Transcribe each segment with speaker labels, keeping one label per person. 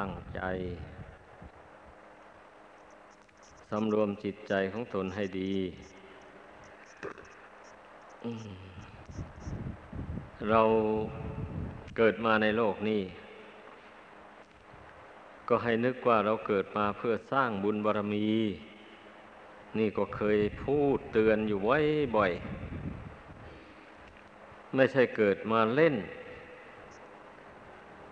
Speaker 1: ตั้งใจสำรวมจิตใจของตนให้ดี เราเกิดมาในโลกนี้ ก็ให้นึกว่าเราเกิดมาเพื่อสร้างบุญบารมี นี่ก็เคยพูดเตือนอยู่ไว้บ่อย ไม่ใช่เกิดมาเล่น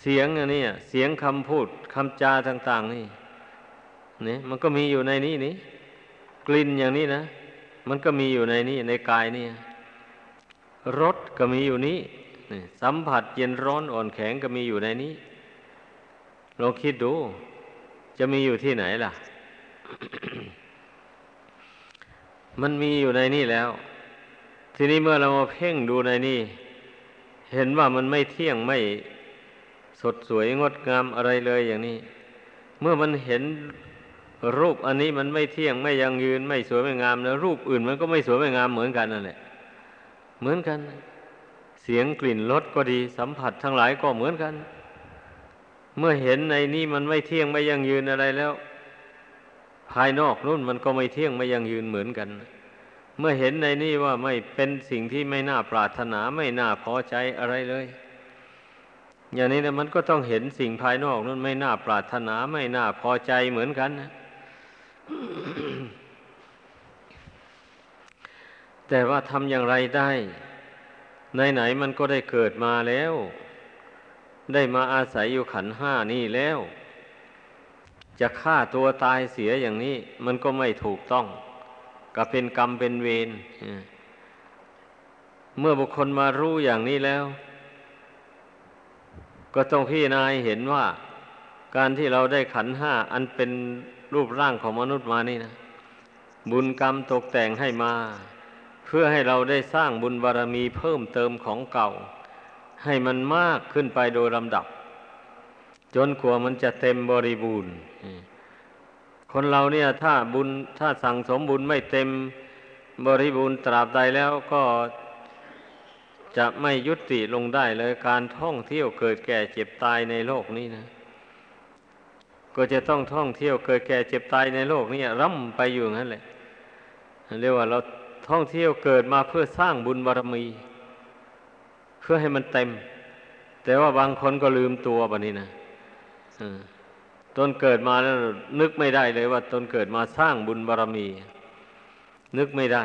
Speaker 1: เสียงอันนี้เสียงคำพูดคำจาต่าง ๆ นี่นี่มันก็มีอยู่ในนี้นี่กลิ่นอย่างนี้นะ มันก็มีอยู่ในนี้ในกายนี่รสก็มีอยู่นี้นี่สัมผัสเย็นร้อนอ่อนแข็งก็มีอยู่ในนี้ลองคิดดู จะมีอยู่ที่ไหนล่ะ มันมีอยู่ในนี่แล้ว ทีนี้เมื่อเรามาเพ่งดูในนี่ เห็นว่ามันไม่เที่ยงไม่ สดสวยงดงามอะไรเลยอย่างนี้ เมื่อมันเห็นรูปอันนี้มันไม่เที่ยงไม่ยังยืนไม่สวยไม่งามแล้ว รูปอื่นมันก็ไม่สวยไม่งามเหมือนกันนั่นแหละเหมือนกัน เสียงกลิ่นรสก็ดีสัมผัสทั้งหลายก็เหมือนกัน เมื่อเห็นในนี้มันไม่เที่ยงไม่ยังยืนอะไรแล้ว ภายนอกนู่นมันก็ไม่เที่ยงไม่ยังยืนเหมือนกัน เมื่อเห็นในนี้ว่าไม่เป็นสิ่งที่ไม่น่าปรารถนาไม่น่าพอใจอะไรเลย อย่างนี้นะมันก็ต้องเห็นสิ่งภายนอกนั้นไม่น่าปรารถนาไม่น่าพอใจเหมือนกันนะแต่ว่าทำอย่างไรได้ ไหนๆมันก็ได้เกิดมาแล้ว ได้มาอาศัยอยู่ขันห้านี่แล้ว จะฆ่าตัวตายเสียอย่างนี้ มันก็ไม่ถูกต้องก็เป็นกรรมเป็นเวรเมื่อบุคคลมารู้อย่างนี้แล้ว ก็ต้องพี่นายเห็นว่า การที่เราได้ขันห้าอันเป็นรูปร่างของมนุษย์มานี่นะบุญกรรมตกแต่งให้มา เพื่อให้เราได้สร้างบุญบารรมีเพิ่มเติมของเก่า ให้มันมากขึ้นไปโดยลำดับ จนกว่ามันจะเต็มบริบูรณ์คนเราเนี่ยถ้าบุญถ้าสั่งสมบุญไม่เต็มบริบูรณ์ตราบใดแล้วก็ จะไม่ยุติลงได้เลยการท่องเที่ยวเกิดแก่เจ็บตายในโลกนี้นะ ก็จะต้องท่องเที่ยวเกิดแก่เจ็บตายในโลกนี้ร่ำไปอยู่งั้นแหละเรียกว่าเราท่องเที่ยวเกิดมาเพื่อสร้างบุญบารมี เพื่อให้มันเต็ม แต่ว่าบางคนก็ลืมตัวแบบนี้นะตนเกิดมาแล้วนึกไม่ได้เลยว่าตนเกิดมาสร้างบุญบารมี นึกไม่ได้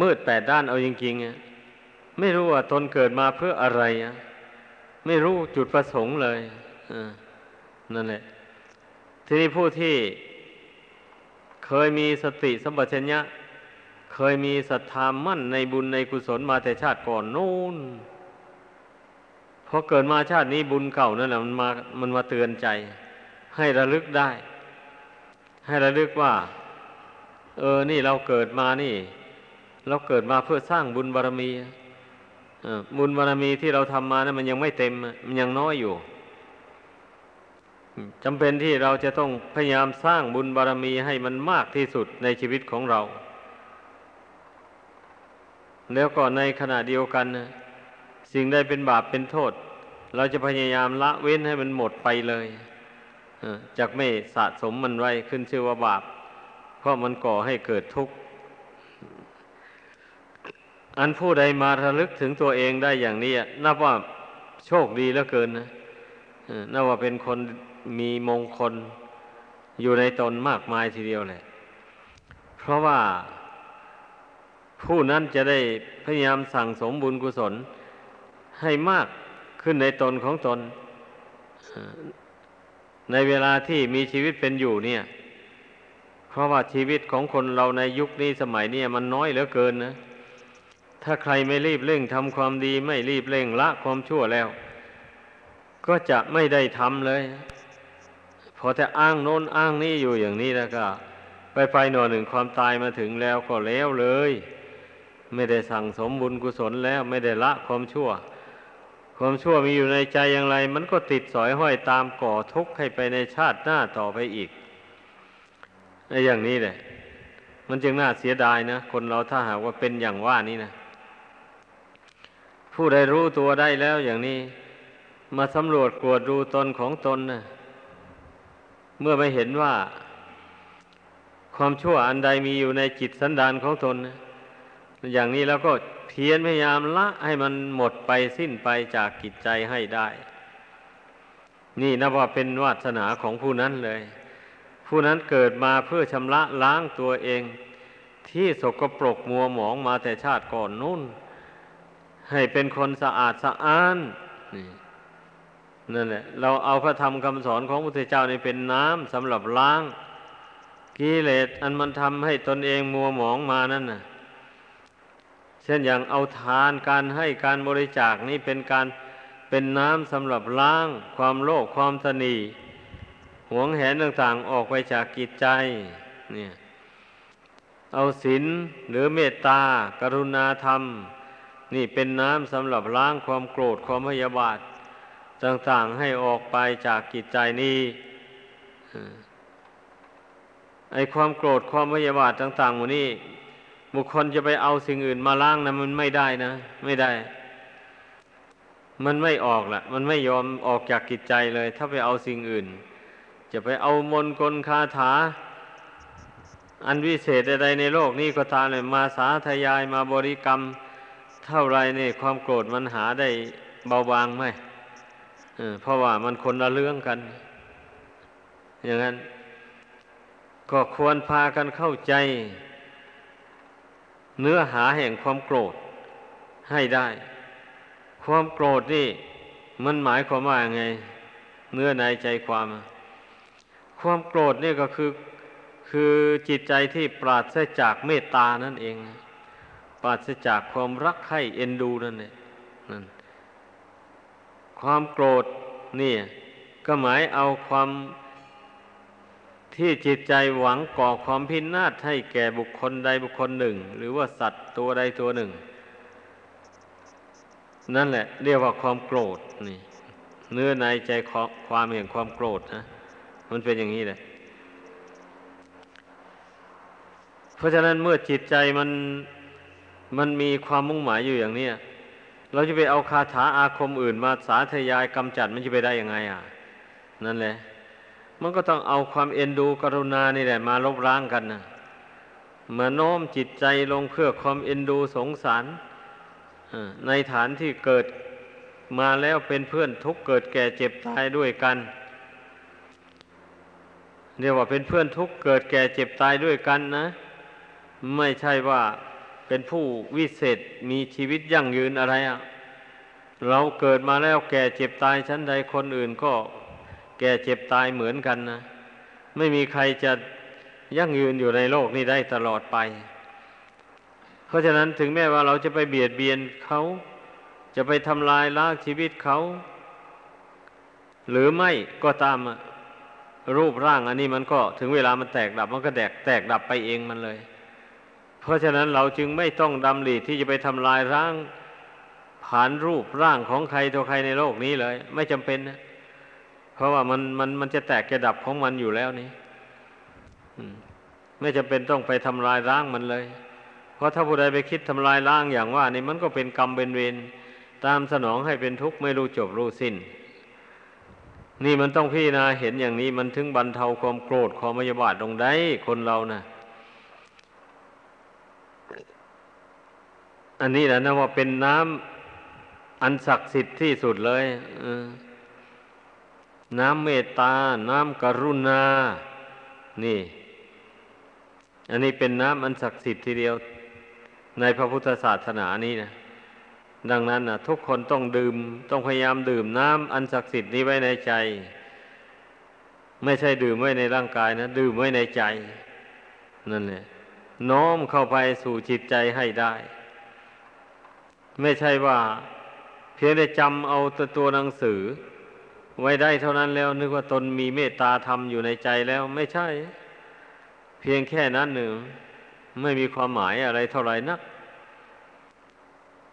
Speaker 1: มืดแปดด้านเอาจริงๆไม่รู้ว่าตนเกิดมาเพื่ออะไร ไม่รู้จุดประสงค์เลยนั่นแหละ ทีนี้ผู้ที่เคยมีสติสัมปชัญญะ เคยมีศรัทธามั่นในบุญในกุศลมาแต่ชาติก่อนนู่นพอเกิดมาชาตินี้บุญเก่านั่นแหละมันมามันมาเตือนใจ ให้ระลึกได้ ให้ระลึกว่า เออ นี่เราเกิดมานี่ เราเกิดมาเพื่อสร้างบุญบารรมีบุญบารรมีที่เราทำมานะั้นมันยังไม่เต็ม มันยังน้อยอยู่จำเป็นที่เราจะต้องพยายามสร้างบุญบารมีให้มันมากที่สุดในชีวิตของเรา แล้วก็ในขณะเดียวกัน สิ่งใดเป็นบาปเป็นโทษ เราจะพยายามละเว้นให้มันหมดไปเลยจากไม่สะสมมันไว้ขึ้นชื่อว่าบาป เพราะมันก่อให้เกิดทุกข์ อันผู้ใดมาระลึกถึงตัวเองได้อย่างนี้นับว่าโชคดีเหลือเกินนะนับว่าเป็นคนมีมงคลอยู่ในตนมากมายทีเดียวเลยเพราะว่าผู้นั้นจะได้พยายามสั่งสมบุญกุศล ให้มากขึ้นในตนของตน ในเวลาที่มีชีวิตเป็นอยู่เนี่ย เพราะว่าชีวิตของคนเราในยุคนี้สมัยนี้มันน้อยเหลือเกินนะ ถ้าใครไม่รีบเร่งทำความดีไม่รีบเร่งละความชั่วแล้ว ก็จะไม่ได้ทำเลย พอแต่อ้างโน้นอ้างนี่อยู่อย่างนี้แล้วก็ ไปไปหน่อหนึ่งความตายมาถึงแล้วก็แล้วเลย ไม่ได้สั่งสมบุญกุศลแล้ว ไม่ได้ละความชั่ว ความชั่วมีอยู่ในใจอย่างไร มันก็ติดสอยห้อยตามก่อทุกข์ให้ไปในชาติหน้าต่อไปอีกในอย่างนี้แหละมันจึงน่าเสียดายนะ คนเราถ้าหากว่าเป็นอย่างว่านี้นะ ผู้ใดรู้ตัวได้แล้วอย่างนี้ มาสำรวจกวดดูตนของตนนะเมื่อไม่เห็นว่า ความชั่วอันใดมีอยู่ในจิตสันดานของตนนะอย่างนี้แล้วก็เพียรพยายามละให้มันหมดไปสิ้นไปจากกิจใจให้ได้ นี่นับว่าเป็นวาสนาของผู้นั้นเลย ผู้นั้นเกิดมาเพื่อชำระล้างตัวเอง ที่สกปรกมัวหมองมาแต่ชาติก่อนนู่น ให้เป็นคนสะอาดสะอ้านนี่นั่นแหละเราเอาพระธรรมคำสอนของพระพุทธเจ้านี่เป็นน้ำสำหรับล้างกิเลสอันมันทำให้ตนเองมัวหมองมานั่นน่ะ เช่นอย่างเอาทานการให้การบริจาคนี่เป็นการเป็นน้ำสำหรับล้างความโลภความสนีหวงแหนต่างๆออกไปจากกิจใจ เนี่ย เอาศีลหรือเมตตากรุณาธรรม นี่เป็นน้ำสำหรับล้างความโกรธความพยาบาท ต่างๆให้ออกไปจากกิจใจนี้ไอความโกรธความพยาบาทต่างๆหมดนี้บุคคลจะไปเอาสิ่งอื่นมาล้างนะมันไม่ได้นะ ไม่ได้ มันไม่ออกละมันไม่ยอมออกจากกิจใจเลย ถ้าไปเอาสิ่งอื่น จะไปเอามนกลคาถา อันวิเศษใดในโลกนี้ก็ตามเลยมาสาธยายมาบริกรรม เท่าไรเนี่ยความโกรธมันหาได้เบาบางไหมเพราะว่ามันคนละเรื่องกัน อย่างนั้น ก็ควรพากันเข้าใจ เนื้อหาแห่งความโกรธให้ได้ ความโกรธนี่ มันหมายความว่าไง เนื้อในใจความ ความโกรธนี่ก็คือคือจิตใจที่ปราศจากเมตตานั่นเอง ปราศจากความรักใคร่เอ็นดูนั่นเองนั่นความโกรธนี่ก็หมายเอาความที่จิตใจหวังก่อความพินาศให้แก่บุคคลใดบุคคลหนึ่ง หรือว่าสัตว์ตัวใดตัวหนึ่ง นั่นแหละ เรียกว่าความโกรธนี่เนื้อในใจความแห่งความโกรธนะมันเป็นอย่างนี้เลยเพราะฉะนั้นเมื่อจิตใจมัน มันมีความมุ่งหมายอยู่อย่างนี้เราจะไปเอาคาถาอาคมอื่นมาสาธยายกำจัดมันจะไปได้ยังไงอะ นั่นแหละ มันก็ต้องเอาความเอ็นดูกรุณานี่แหละ มาลบล้างกันนะมาโน้มจิตใจลงเพื่อความเอ็นดูสงสารในฐานที่เกิดมาแล้วเป็นเพื่อนทุกเกิดแก่เจ็บตายด้วยกันเรียกว่าเป็นเพื่อนทุกเกิดแก่เจ็บตายด้วยกันนะ ไม่ใช่ว่า เป็นผู้วิเศษมีชีวิตยั่งยืนอะไรอะ่ะเราเกิดมาแล้วแก่เจ็บตายชั้นใดคนอื่นก็แก่เจ็บตายเหมือนกันนะ ไม่มีใครจะยั่งยืนอยู่ในโลกนี้ได้ตลอดไป เพราะฉะนั้นถึงแม้ว่าเราจะไปเบียดเบียนเขา จะไปทำลายล้างชีวิตเขา หรือไม่ก็ตามรูปร่างอันนี้มันก็ถึงเวลามันแตกดับมันก็แตกแตกดับไปเองมันเลย ราะฉะนั้นเราจึงไม่ต้องดำริที่จะไปทำลายร่างผ่านรูปร่างของใครตัวใครในโลกนี้เลย ไม่จำเป็นนะเพราะว่ามันมันมันจะแตกจะดับของมันอยู่แล้วนี่ไม่จะเป็นต้องไปทำลายล้างมันเลย เพราะถ้าผู้ใดไปคิดทำลายล้างอย่างว่า นี่มันก็เป็นกรรมเป็นเวรตามสนองให้เป็นทุกข์ไม่รู้จบรู้สิ้น นี่มันต้องพี่นาเห็นอย่างนี้มันถึงบรรเทาความโกรธความมยาบาทลงได้คนเรานะ่ะ อันนี้แหละนะว่าเป็นน้ำอันศักดิ์สิทธิ์ที่สุดเลยน้ำเมตตา น้ำกรุณา นี่ อันนี้เป็นน้ำอันศักดิ์สิทธิ์ทีเดียว ในพระพุทธศาสนานี้นะ ดังนั้นนะทุกคนต้องดื่ม ต้องพยายามดื่มน้ำอันศักดิ์สิทธิ์นี้ไว้ในใจ ไม่ใช่ดื่มไว้ในร่างกายนะ ดื่มไว้ในใจ นั่นแหละน้อมเข้าไปสู่จิตใจให้ได้ ไม่ใช่ว่า เพียงได้จำเอาตัวตัวหนังสือ ไว้ได้เท่านั้นแล้วนึกว่าตนมีเมตตาธรรมอยู่ในใจแล้วไม่ใช่ เพียงแค่นั้นหนึ่งไม่มีความหมายอะไรเท่าไหร่นัก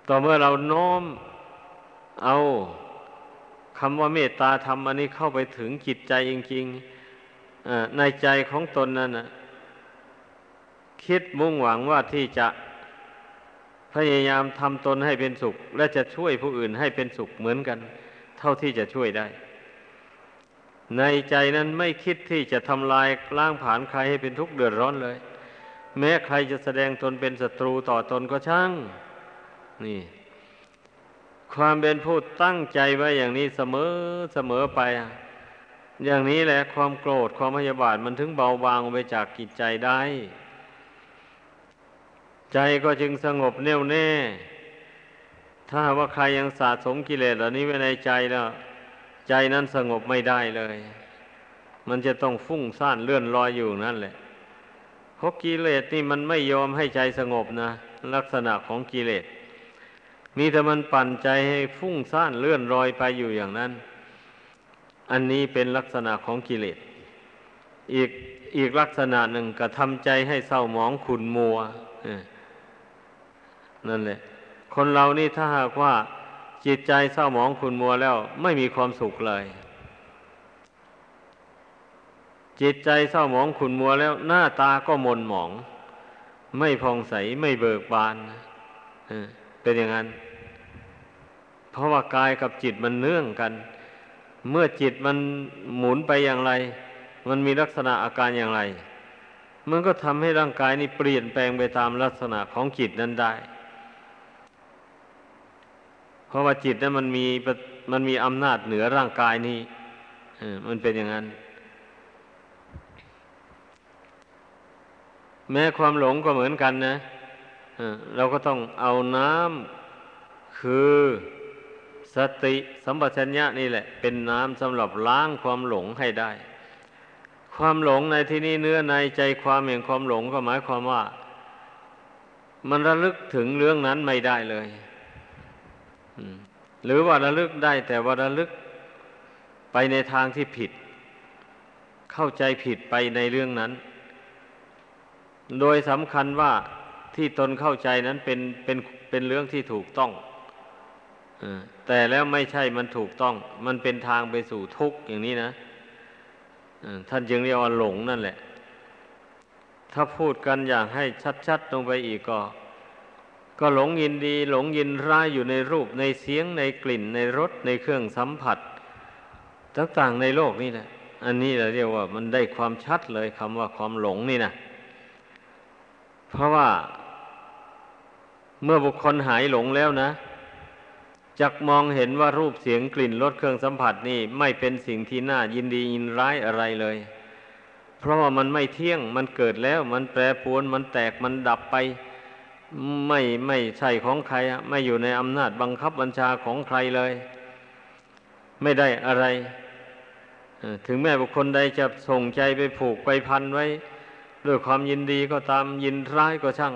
Speaker 1: ต่อเมื่อเราน้อมเอาคำว่าเมตตาธรรมอันนี้เข้าไปถึงจิตใจจริงๆในใจของตนนั้นนะคิดมุ่งหวังว่าที่จะ พยายามทำตนให้เป็นสุข และจะช่วยผู้อื่นให้เป็นสุขเหมือนกัน เท่าที่จะช่วยได้ ในใจนั้นไม่คิดที่จะทำลายล้างผาญใครให้เป็นทุกข์เดือดร้อนเลย แม้ใครจะแสดงตนเป็นศัตรูต่อตนก็ช่าง นี่ ความเป็นผู้ตั้งใจไว้อย่างนี้เสมอเสมอไป อย่างนี้แหละความโกรธความพยาบาทมันถึงเบาบางไปจากกิจใจได้ ใจก็จึงสงบแน่วแน่ ถ้าว่าใครยังสะสมกิเลสเหล่านี้ไว้ในใจแล้ว ใจนั้นสงบไม่ได้เลย มันจะต้องฟุ้งซ่านเลื่อนลอยอยู่นั่นแหละเพราะกิเลสนี่มันไม่ยอมให้ใจสงบนะ ลักษณะของกิเลสมีแต่มันปั่นใจให้ฟุ้งซ่านเลื่อนลอยไปอยู่อย่างนั้น อันนี้เป็นลักษณะของกิเลส อีกอีกลักษณะหนึ่งกระทำใจให้เศร้าหมองขุนมัว นั่นแหละ คนเรานี่ถ้าหากว่าจิตใจเศร้าหมองขุนมัวแล้ว ไม่มีความสุขเลย จิตใจเศร้าหมองขุนมัวแล้ว หน้าตาก็มนหมอง ไม่พองใสไม่เบิกบานเป็นอย่างนั้น เพราะว่ากายกับจิตมันเนื่องกัน เมื่อจิตมันหมุนไปอย่างไร มันมีลักษณะอาการอย่างไร มันก็ทำให้ร่างกายนี้เปลี่ยนแปลงไปตามลักษณะของจิตนั้นได้ ราะว่าจิตนั้นมันมีมันมีอำนาจเหนือร่างกายนี้มันเป็นอย่างนั้น แม้ความหลงก็เหมือนกันนะเราก็ต้องเอาน้ำคือสติสัมปชัญญะนี่แหละ เป็นน้ำสำหรับล้างความหลงให้ได้ ความหลงในที่นี้เนื้อในใจความแห่งความหลงก็หมายความว่า มันระลึกถึงเรื่องนั้นไม่ได้เลย หรือว่าระลึกได้แต่ว่าระลึกไปในทางที่ผิด เข้าใจผิดไปในเรื่องนั้น โดยสำคัญว่าที่ตนเข้าใจนั้นเป็นเป็นเป็นเรื่องที่ถูกต้องแต่แล้วไม่ใช่มันถูกต้อง มันเป็นทางไปสู่ทุกข์อย่างนี้นะท่านจึงเรียกว่าหลงนั่นแหละ ถ้าพูดกันอย่างให้ชัดๆลงไปอีกก็ ก็หลงยินดีหลงยินร้ายอยู่ในรูปในเสียงในกลิ่นในรสในเครื่องสัมผัสต่างๆในโลกนี่แหละ อันนี้เราเรียกว่ามันได้ความชัดเลยคำว่าความหลงนี่นะเพราะว่าเมื่อบุคคลหายหลงแล้วนะจักมองเห็นว่ารูปเสียงกลิ่นรสเครื่องสัมผัสนี่ไม่เป็นสิ่งที่น่ายินดียินร้ายอะไรเลย เพราะว่ามันไม่เที่ยงมันเกิดแล้ว มันแปรปรวนมันแตกมันดับไป ไม่ไม่ใช่ของใครไม่อยู่ในอำนาจบังคับบัญชาของใครเลย ไม่ได้อะไรถึงแม้บุคคลใดจะส่งใจไปผูกไปพันไว้ ด้วยความยินดีก็ตามยินร้ายก็ช่าง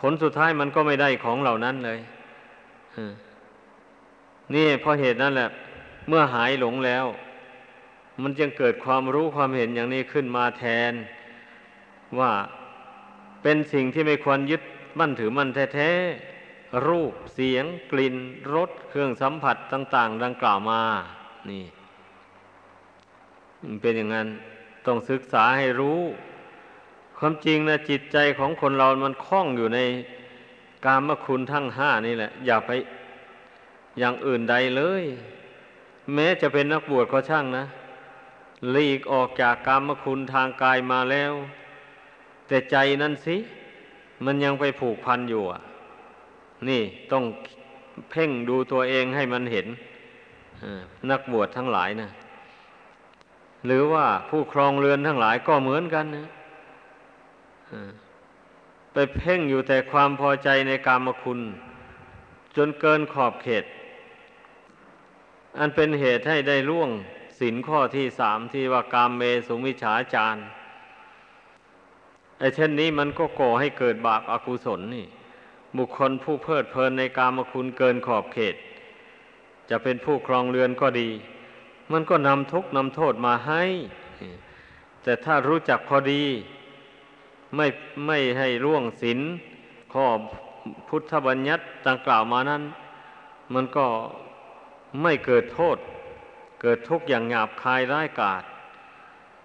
Speaker 1: ผลสุดท้ายมันก็ไม่ได้ของเหล่านั้นเลยนี่เพราะเหตุนั้นแหละ เมื่อหายหลงแล้ว มันจึงเกิดความรู้ความเห็นอย่างนี้ขึ้นมาแทน ว่าเป็นสิ่งที่ไม่ควรยึด มั่นถือมั่นแท้ๆรูปเสียง กลิ่นรสเครื่องสัมผัสต่าง ๆ ดังกล่าวมา นี่เป็นอย่างนั้นต้องศึกษาให้รู้ ความจริงนะจิตใจของคนเรามันคล้องอยู่ในกามคุณทั้งห้านี่แหละ อย่าไปอย่างอื่นใดเลย แม้จะเป็นนักบวชก็ช่างนะหลีกออกจากกามคุณทางกายมาแล้ว แต่ใจนั่นสิ มันยังไปผูกพันอยู่อะ นี่ต้องเพ่งดูตัวเองให้มันเห็นนักบวชทั้งหลายนะหรือว่าผู้ครองเรือนทั้งหลายก็เหมือนกันนะไปเพ่งอยู่แต่ความพอใจในกามคุณ จนเกินขอบเขต อันเป็นเหตุให้ได้ล่วงสินข้อที่สามที่ว่ากามเมสุมิฉาจาร ไอ้เช่นนี้มันก็ก่อให้เกิดบาปอากุศลนี่ บุคคลผู้เพลิดเพลินในกามคุณเกินขอบเขต จะเป็นผู้ครองเรือนก็ดี มันก็นำทุกข์นำโทษมาให้ แต่ถ้ารู้จักพอดี ไม่ไม่ให้ร่วงศีลข้อพุทธบัญญัติต่างกล่าวมานั้น มันก็ไม่เกิดโทษ เกิดทุกข์อย่างหยาบคายร้ายกาจ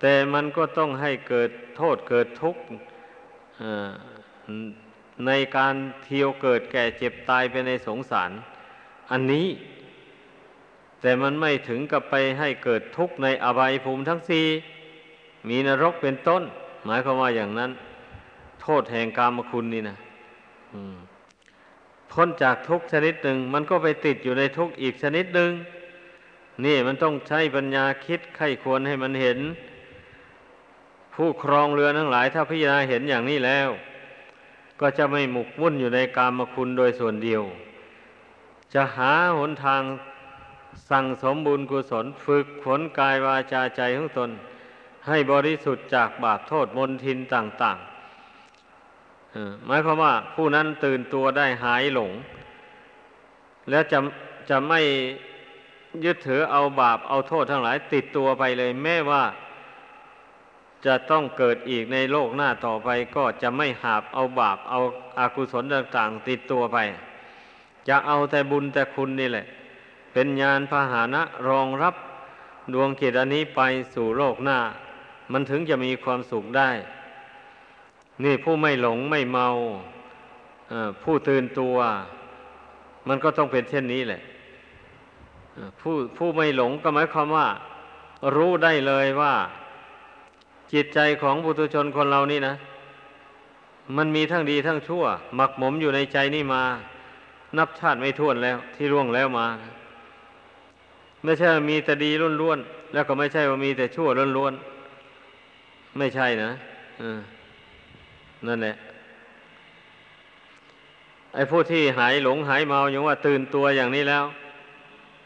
Speaker 1: แต่มันก็ต้องให้เกิดโทษเกิดทุกข์ในการเที่ยวเกิดแก่เจ็บตายไปในสงสาร อันนี้ แต่มันไม่ถึงกับไปให้เกิดทุกข์ในอบายภูมิทั้งสี่มีนรกเป็นต้น หมายความว่าอย่างนั้น โทษแห่งกามคุณนี่นะพ้นจากทุกชนิดหนึ่ง มันก็ไปติดอยู่ในทุกอีกชนิดหนึ่งนี่มันต้องใช้ปัญญาคิดไข้ควรให้มันเห็น ผู้ครองเรือทั้งหลายถ้าพิจารณาเห็นอย่างนี้แล้ว ก็จะไม่หมกมุ่นอยู่ในกามคุณโดยส่วนเดียว จะหาหนทางสั่งสมบุญกุศลฝึกขนกายวาจาใจของตน ให้บริสุทธิ์จากบาปโทษมนทินต่างๆหมายความว่าผู้นั้นตื่นตัวได้หายหลง แล้วจะจะไม่ยึดถือเอาบาปเอาโทษทั้งหลายติดตัวไปเลยแม้ว่า จะต้องเกิดอีกในโลกหน้าต่อไปก็จะไม่หาบเอาบาปเอาอากุศลต่างๆ ติดตัวไป จะเอาแต่บุญแต่คุณนี่แหละ เป็นญาณพาหานะรองรับดวงกิจอันนี้ไปสู่โลกหน้า มันถึงจะมีความสุขได้ นี่ผู้ไม่หลงไม่เมาผู้ตื่นตัว มันก็ต้องเป็นเช่นนี้แหละผู้ผู้ไม่หลงก็หมายความว่า รู้ได้เลยว่า จิตใจของบุตุชนคนเรานี่นะ มันมีทั้งดีทั้งชั่ว หมักหมมอยู่ในใจนี่มา นับชาติไม่ท้วนแล้วที่ร่วงแล้วมา ไม่ใช่มีแต่ดีล้วนๆแล้วก็ไม่ใช่ว่ามีแต่ชั่วล้วนๆไม่ใช่นะอ่านั่นแหละไอ้ผู้ที่หายหลงหายเมาอย่างว่าตื่นตัวอย่างนี้แล้ว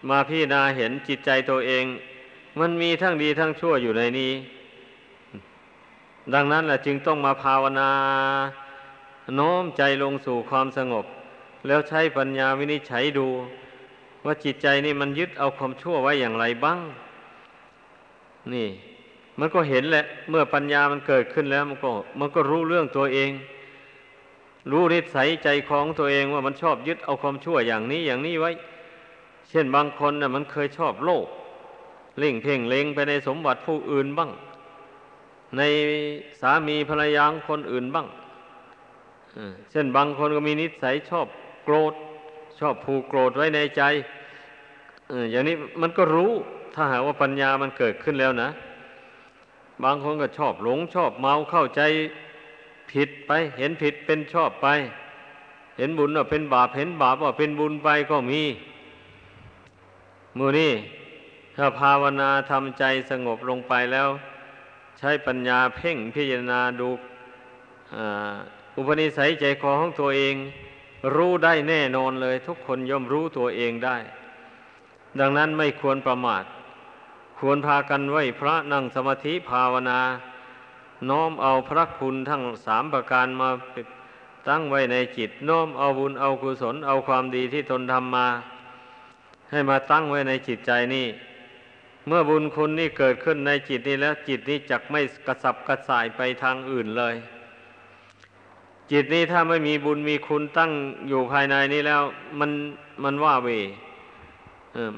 Speaker 1: มาพี่นาเห็นจิตใจตัวเอง มันมีทั้งดีทั้งชั่วอยู่ในนี้ ดังนั้นแหละจึงต้องมาภาวนาโน้มใจลงสู่ความสงบ แล้วใช้ปัญญาวินิจฉัยดู ว่าจิตใจนี่มันยึดเอาความชั่วไว้อย่างไรบ้าง นี่ มันก็เห็นแหละ เมื่อปัญญามันเกิดขึ้นแล้ว มันก็ มันก็รู้เรื่องตัวเอง รู้นิสัยใจของตัวเองว่ามันชอบยึดเอาความชั่วอย่างนี้อย่างนี้ไว้ เช่นบางคนนะ่ะมันเคยชอบโลภเล่งเพ่งเล็งไปในสมบัติผู้อื่นบ้าง ในสามีภรรยาคนอื่นบ้างเช่นบางคนก็มีนิสัยชอบโกรธ ชอบผูกโกรธไว้ในใจอย่างนี้มันก็รู้ถ้าหากว่าปัญญามันเกิดขึ้นแล้วนะ บางคนก็ชอบหลงชอบเมาเข้าใจผิดไป เห็นผิดเป็นชอบไป เห็นบุญว่าเป็นบาปเห็นบาปว่าเป็นบุญไปก็มีมือนี่ถ้าภาวนาทำใจสงบลงไปแล้ว ใช้ปัญญาเพ่งพิจารณาดูอุปนิสัยใจคอของตัวเอง รู้ได้แน่นอนเลย ทุกคนย่อมรู้ตัวเองได้ ดังนั้นไม่ควรประมาท ควรพากันไหวพระนั่งสมาธิภาวนา น้อมเอาพระคุณทั้งสามประการมาตั้งไว้ในจิต น้อมเอาบุญเอากุศลเอาความดีที่ตนทำมา ให้มาตั้งไว้ในจิตใจนี่ เมื่อบุญคุณนี่เกิดขึ้นในจิตนี้แล้ว จิตนี้จักไม่กระสับกระส่ายไปทางอื่นเลย จิตนี้ถ้าไม่มีบุญมีคุณตั้งอยู่ภายในนี้แล้ว มันมันว่าเว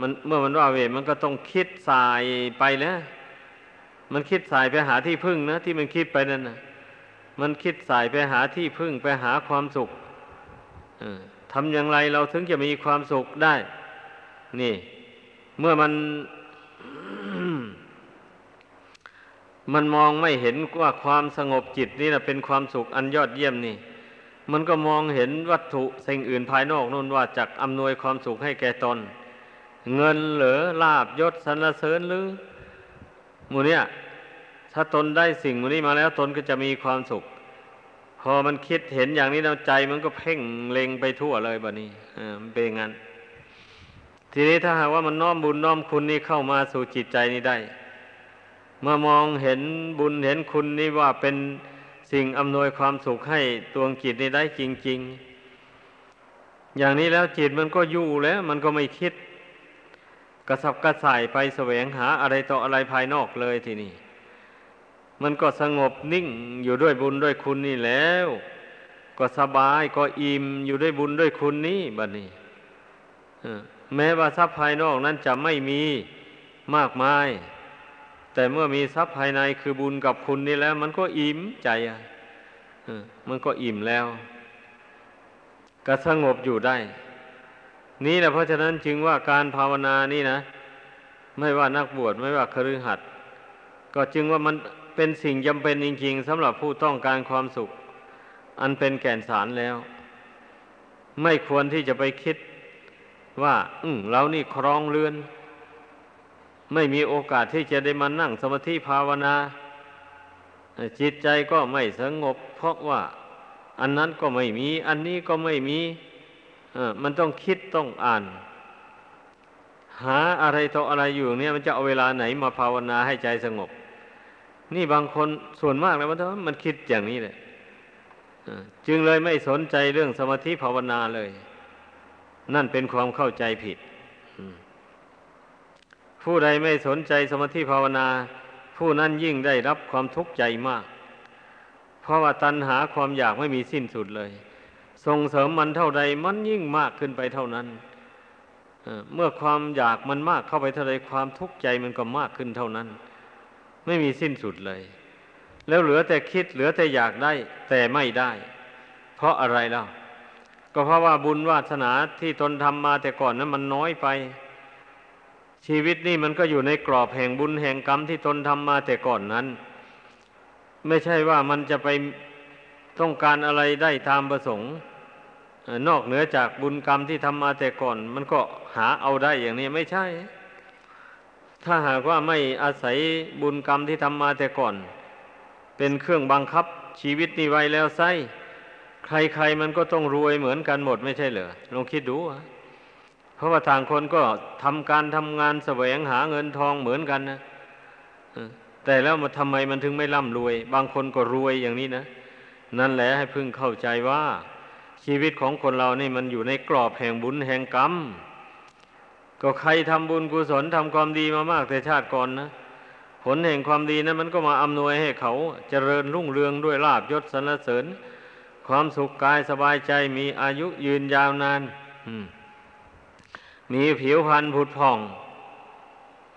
Speaker 1: มันเมื่อมันว่าเวมันก็ต้องคิดสายไปแล้วมันคิดสายไปหาที่พึ่งนะ ที่มันคิดไปนั่นนะมันคิดสายไปหาที่พึ่งไปหาความสุขทำอย่างไรเราถึงจะมีความสุขได้ นี่ เมื่อมัน มันมองไม่เห็นว่าความสงบจิตนี่นะเป็นความสุขอันยอดเยี่ยมนี่ มันก็มองเห็นวัตถุสิ่งอื่นภายนอกนู่นว่าจักอำนวยความสุขให้แก่ตน เงินเหลือลาบยศสรรเสริญหรือมูเนี่ยถ้าตนได้สิ่งมูนี้มาแล้วตนก็จะมีความสุข พอมันคิดเห็นอย่างนี้แล้วใจมันก็เพ่งเล็งไปทั่วเลยบะนี้อ่ามันเป็นงั้น ทีนี้ถ้าหากว่ามันน้อมบุญน้อมคุณนี่เข้ามาสู่จิตใจนี้ได้ เมื่อมองเห็นบุญเห็นคุณนี่ว่าเป็นสิ่งอำนวยความสุขให้ตัวจิตนี้ได้จริง ๆ อย่างนี้แล้วจิตมันก็อยู่แล้ว มันก็ไม่คิด กระสับกระส่ายไปแสวงหาอะไรต่ออะไรภายนอกเลยทีนี้มันก็สงบนิ่งอยู่ด้วยบุญด้วยคุณนี่แล้ว ก็สบายก็อิ่มอยู่ด้วยบุญด้วยคุณนี่บัดนี้แม้ว่าทรัพย์ภายนอกนั้นจะไม่มีมากมาย แต่เมื่อมีทรัพย์ภายในคือบุญกับคุณนี่แล้ว มันก็อิ่มใจอะมันก็อิ่มแล้วก็สงบอยู่ได้ นี่แหละเพราะฉะนั้นจึงว่าการภาวนานี่นะ ไม่ว่านักบวชไม่ว่าคฤหัสถ์ก็จึงว่ามันเป็นสิ่งจำเป็นจริงๆสำหรับผู้ต้องการความสุข อันเป็นแก่นสารแล้ว ไม่ควรที่จะไปคิดว่า อืเรานี่ครองเรือน ไม่มีโอกาสที่จะได้มานั่งสมาธิภาวนา จิตใจก็ไม่สงบ เพราะว่าอันนั้นก็ไม่มี อันนี้ก็ไม่มีมันต้องคิดต้องอ่าน หาอะไรต่ออะไรอยู่เนี่ยมันจะเอาเวลาไหนมาภาวนาให้ใจสงบ นี่บางคนส่วนมากแล้วมันมันคิดอย่างนี้เลยจึงเลยไม่สนใจเรื่องสมาธิภาวนาเลย นั่นเป็นความเข้าใจผิด ผู้ใดไม่สนใจสมาธิภาวนา ผู้นั้นยิ่งได้รับความทุกข์ใจมาก เพราะว่าตัณหาความอยากไม่มีสิ้นสุดเลย ส่งเสริมมันเท่าใดมันยิ่งมากขึ้นไปเท่านั้นเมื่อความอยากมันมากเข้าไปเท่าใดความทุกข์ใจมันก็มากขึ้นเท่านั้น ไม่มีสิ้นสุดเลย แล้วเหลือแต่คิดเหลือแต่อยากได้ แต่ไม่ได้ เพราะอะไรเล่ะก็เพราะว่าบุญวาสนาที่ตนทำมาแต่ก่อนนั้นมันน้อยไป ชีวิตนี่มันก็อยู่ในกรอบแห่งบุญแห่งกรรมที่ตนทำมาแต่ก่อนนั้น ไม่ใช่ว่ามันจะไปต้องการอะไรได้ตามประสงค์ นอกเหนือจากบุญกรรมที่ทำมาแต่ก่อน มันก็หาเอาได้อย่างนี้ไม่ใช่ ถ้าหากว่าไม่อาศัยบุญกรรมที่ทำมาแต่ก่อน เป็นเครื่องบังคับชีวิตนี้ไว้แล้วไซใครๆมันก็ต้องรวยเหมือนกันหมดไม่ใช่เหรอลองคิดดูเพ ราะว่าทางคนก็ทำการทำงานแสวงหาเงินทองเหมือนกันนะแต่แล้วมาทำไมมันถึงไม่ร่ำรวย บางคนก็รวยอย่างนี้นะนั่นแหละให้พึงเข้าใจว่า ชีวิตของคนเรานี่มันอยู่ในกรอบแห่งบุญแห่งกรรม ก็ใครทำบุญกุศลทำความดีมามากแต่ชาติก่อนนะผลแห่งความดีนะั้นมันก็มาอำนวยให้เขาเจริญรุ่งเรืองด้วยลาบยศสรรเสริญ ความสุขกายสบายใจมีอายุยืนยาวนานมี มีผิวพรรณผุดผ่อง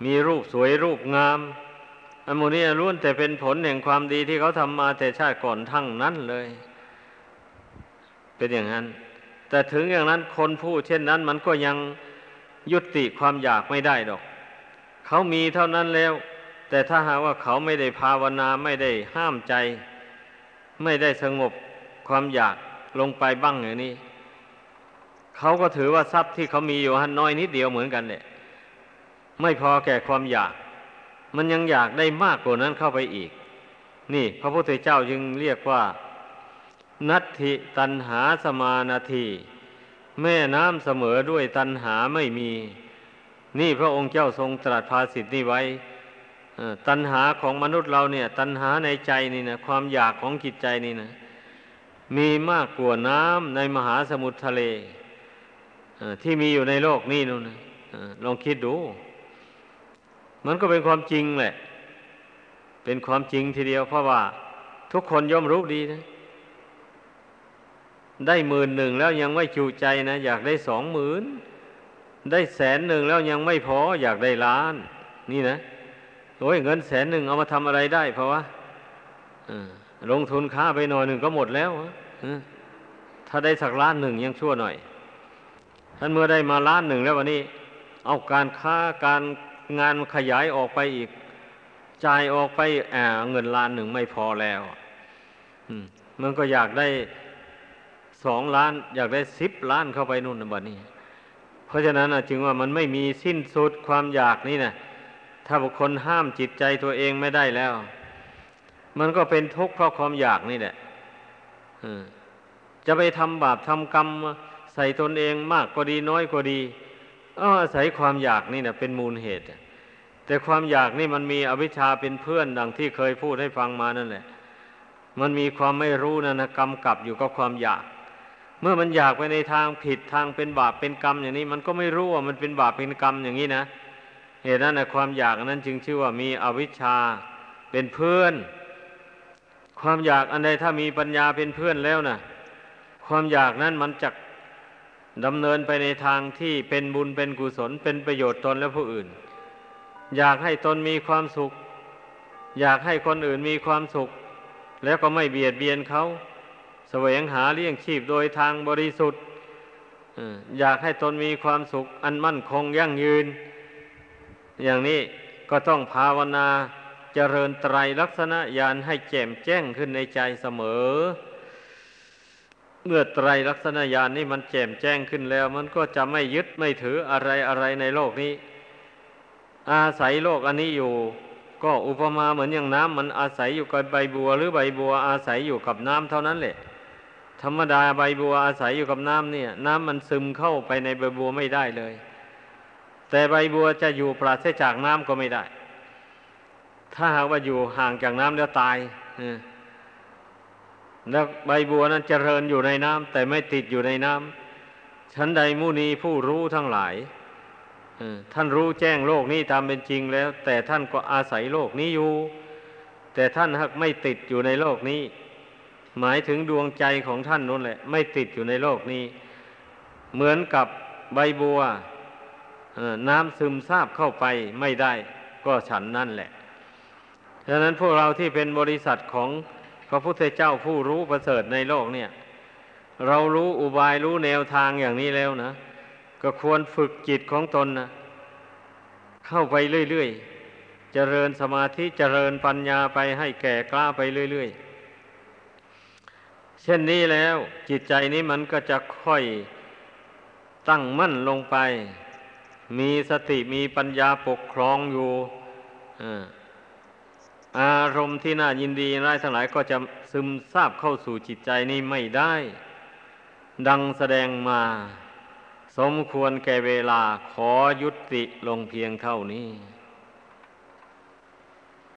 Speaker 1: มีรูปสวยรูปงาม อันโมนี้ล้วนแต่เป็นผลแห่งความดีที่เขาทำมาแต่ชาติก่อนทั้งนั้นเลย เป็นอย่างนั้น แต่ถึงอย่างนั้นคนผู้เช่นนั้นมันก็ยังยุติความอยากไม่ได้ดอก เขามีเท่านั้นแล้ว แต่ถ้าหากว่าเขาไม่ได้ภาวนาไม่ได้ห้ามใจ ไม่ได้สงบความอยากลงไปบ้างอย่างนี้ เขาก็ถือว่าทรัพย์ที่เขามีอยู่หันน้อยนิดเดียวเหมือนกันเนี่ยไม่พอแก่ความอยาก มันยังอยากได้มากกว่านั้นเข้าไปอีก นี่ พระพุทธเจ้าจึงเรียกว่า นัตถิตันหาสมานาทีแม่น้ำเสมอด้วยตัณหาไม่มี นี่พระองค์เจ้าทรงตรัสภาสิทธินี้ไว้ตัณหาของมนุษย์เราเนี่ย ตัณหาในใจนี่นะความอยากของจิตใจนี่นะ มีมากกว่าน้ำในมหาสมุทรทะเล ที่มีอยู่ในโลกนี่นู่นลองคิดดู มันก็เป็นความจริงแหละ เป็นความจริงทีเดียว เพราะว่าทุกคนย่อมรู้ดีนะ ได้หมื่นหนึ่งแล้วยังไม่จูใจนะ อยากได้สองหมื่นได้แสนหนึ่งแล้วยังไม่พอ อยากได้ล้าน นี่นะโอ้ยเงินแสนหนึ่งเอามาทำอะไรได้ เพราะว่าลงทุนค้าไปหน่อยหนึ่งก็หมดแล้วถ้าได้สักล้านหนึ่งยังชั่วหน่อย ท่านเมื่อได้มาล้านหนึ่งแล้ววันนี้ เอาการค้าการงานขยายออกไปอีกจ่ายออกไปแอบเงินล้านหนึ่งไม่พอแล้วมันก็อยากได้สองล้าน อยากได้สิบล้านเข้าไปนู่นนะบัดนี้ เพราะฉะนั้นจึงว่ามันไม่มีสิ้นสุดความอยากนี่นะถ้าบุคคลห้ามจิตใจตัวเองไม่ได้แล้ว มันก็เป็นทุกข์เพราะความอยากนี่แหละจะไปทำบาปทำกรรม ใส่ตนเองมากก็ดีน้อยก็ดีอาศัยความอยากนี่นะเป็นมูลเหตุ แต่ความอยากนี่มันมีอวิชชาเป็นเพื่อนดังที่เคยพูดให้ฟังมานั่นแหละ มันมีความไม่รู้นะนะกำกับอยู่กับความอยาก เมื่อมันอยากไปในทางผิดทางเป็นบาปเป็นกรรมอย่างนี้ มันก็ไม่รู้ว่ามันเป็นบาปเป็นกรรมอย่างนี้นะเหตุนั้นนะความอยากนั้นจึงชื่อว่ามีอวิชชาเป็นเพื่อน ความอยากอันใดถ้ามีปัญญาเป็นเพื่อนแล้วนะความอยากนั้นมันจะ ดำเนินไปในทางที่เป็นบุญเป็นกุศลเป็นประโยชน์ตนและผู้อื่น อยากให้ตนมีความสุข อยากให้คนอื่นมีความสุข แล้วก็ไม่เบียดเบียนเขาแสวงหาเลี้ยงชีพโดยทางบริสุทธิ์อยากให้ตนมีความสุข อันมั่นคงยั่งยืน อย่างนี้ก็ต้องภาวนาเจริญไตรลักษณะญาณให้แจ่มแจ้งขึ้นในใจเสมอ เมื่อไตรลักษณญาณนี่มันแจ่มแจ้งขึ้นแล้ว มันก็จะไม่ยึดไม่ถืออะไรอะไรในโลกนี้ อาศัยโลกอันนี้อยู่ ก็อุปมาเหมือนอย่างน้ำมันอาศัยอยู่กับใบบัว หรือใบบัวอาศัยอยู่กับน้ำเท่านั้นแหละ ธรรมดาใบบัวอาศัยอยู่กับน้ำเนี่ย น้ำมันซึมเข้าไปในใบบัวไม่ได้เลย แต่ใบบัวจะอยู่ปราศจากน้ำก็ไม่ได้ ถ้าหากว่าอยู่ห่างจากน้ำแล้วตาย แล้วใบบัวนั้นเจริญอยู่ในน้ำแต่ไม่ติดอยู่ในน้ำชั้นใดมุนีผู้รู้ทั้งหลายท่านรู้แจ้งโลกนี้ตามเป็นจริงแล้ว แต่ท่านก็อาศัยโลกนี้อยู่ แต่ท่านหักไม่ติดอยู่ในโลกนี้ หมายถึงดวงใจของท่านนั่นแหละ ไม่ติดอยู่ในโลกนี้ เหมือนกับใบบัวน้ำซึมซาบเข้าไปไม่ได้ ก็ฉันนั่นแหละดังนั้นพวกเราที่เป็นบริษัทของ พระพุทธเจ้าผู้รู้ประเสริฐในโลกเนี่ย เรารู้อุบายรู้แนวทางอย่างนี้แล้วนะ ก็ควรฝึกจิตของตนนะเข้าไปเรื่อยๆ เจริญสมาธิเจริญปัญญาไปให้แก่กล้าไปเรื่อยๆ เช่นนี้แล้วจิตใจนี้มันก็จะค่อยตั้งมั่นลงไป มีสติมีปัญญาปกครองอยู่อ่า อารมณ์ที่น่ายินดีร้ายทั้งหลายก็จะซึมซาบเข้าสู่จิตใจนี้ไม่ได้ ดังแสดงมา สมควรแก่เวลาขอยุติลงเพียงเท่านี้